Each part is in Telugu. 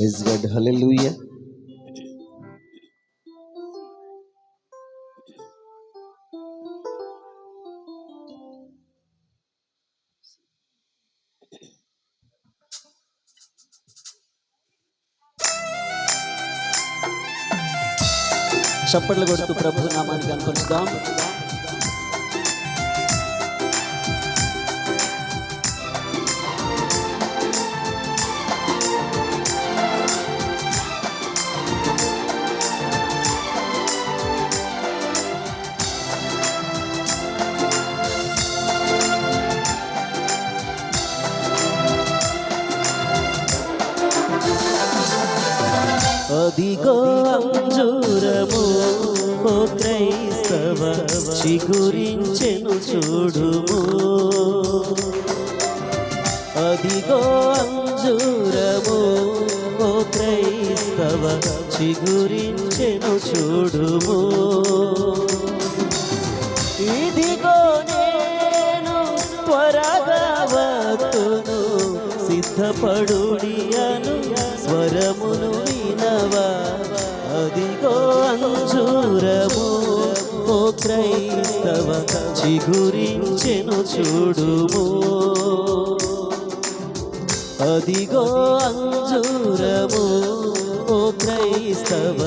ప్రైజ్ గాడ్ హల్లెలూయా చప్పట్లు కొడుతూ ప్రభు నామానికి కనపరుస్తాం అదిగో అంజూరము ఓ క్రైస్తవ చిగురించెను చూడుము. అదిగో అంజూరము ఓ క్రైస్తవ చిగురించెను చూడుము. ఇదిగో నేను త్వరగా వస్తు సిద్ధపడుడి అను స్వరమును వినవా. అదిగో అంజూరము ఓ క్రైస్తవ చిగురించెను చూడుము. అదిగో అంజూరము ఓ క్రైస్తవ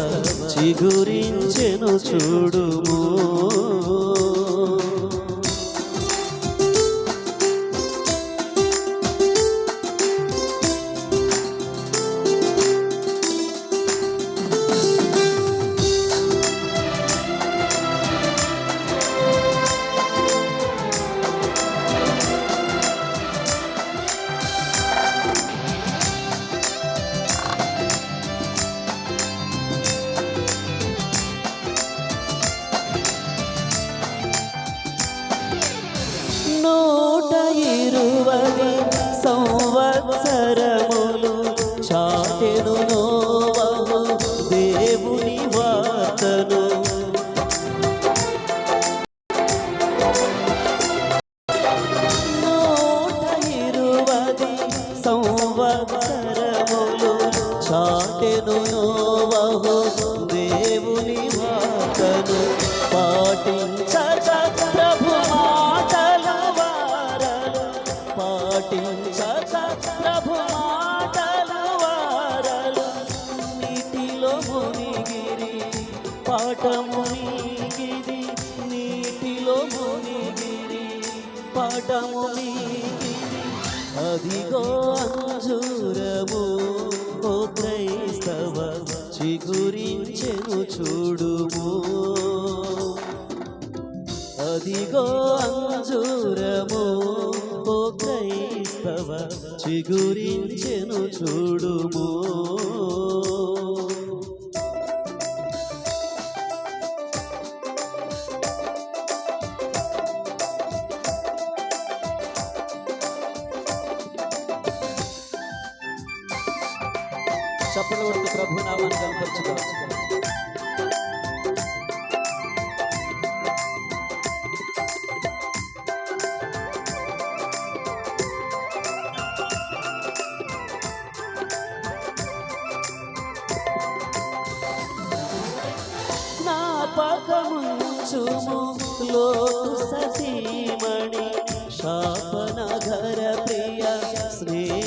చిగురించెను చూడుము. ఇరువది సంవత్సరములు చాటెను నోవహు దేవుని వార్తను. పాఠము అదిగో అంజూరము ఓ క్రైస్తవ చిగురించెను చూడుము. అదిగో అంజూరము ఓ క్రైస్తవ చిగురించెను చూడుము. చప్పలు కొడుతూ ప్రభు నామాన్ని కనపరచుదాం నా పకముంచుము లోతు సతీమణి శాపనగర ప్రియ స్నేహితురాలు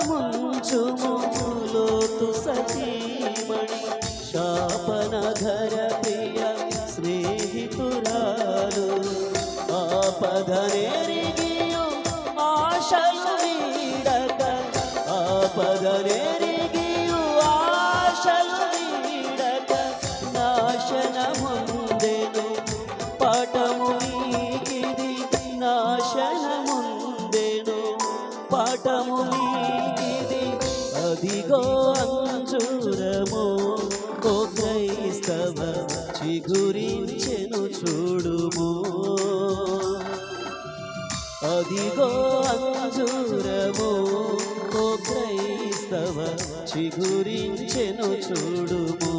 పకముంచుము లోతు సతీమణి శాపనగర ప్రియ స్నేహితురాలు. ఆపదనేరిగియు ఆశలు వీడక ఆపదనేరిగియు ఆశలు వీడక నాశనముందెను పాఠము నీకిది నాశనముందెను పాఠము నీకిది అదిగో అంజూరము ఓ క్రైస్తవ చిగురించెను చూడుము. అదిగో అంజూరము ఓ క్రైస్తవ చిగురించెను చూడుము.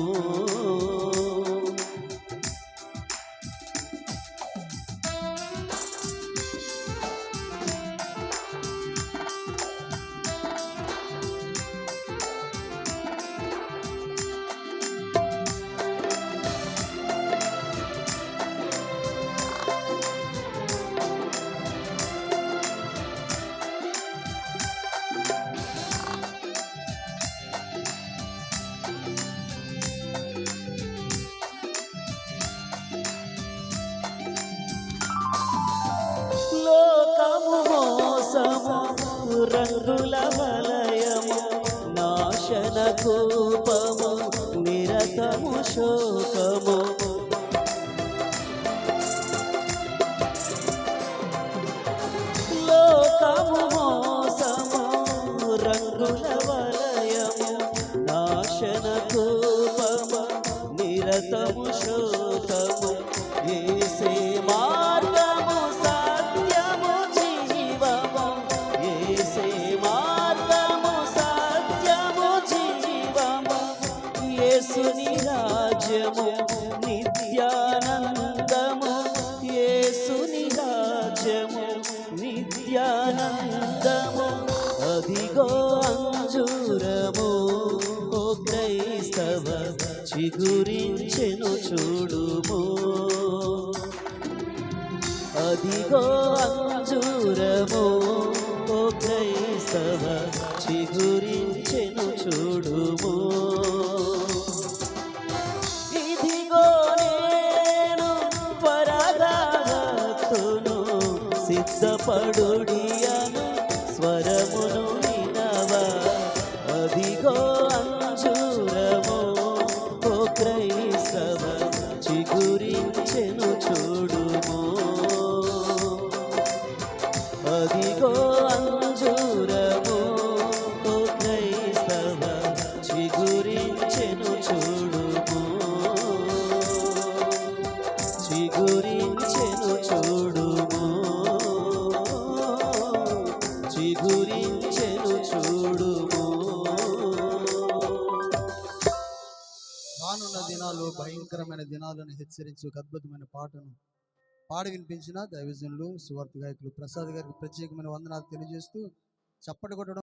కోపము నిరతము శోకము. లోకము మోసము రంగుల వలయము నాశన కోపము నిరతము శోకము. యేసుని రాజ్యము నిత్యానందము. యేసుని రాజ్యము నిత్యానందము. అదిగో అంజూరము ఓ క్రైస్తవ చిగురించెను చూడుము. అదిగో అంజూరము ఓ క్రైస్తవ చిగురించెను చూడుము. ಪಡುಡಿಯ భయంకరమైన దినాలను హెచ్చరించి ఒక అద్భుతమైన పాటను పాడి వినిపించిన దైవజనులు సువార్త గాయకులు ప్రసాద్ గారికి ప్రత్యేకమైన వందనాలు తెలియజేస్తూ చప్పటి కొట్టడం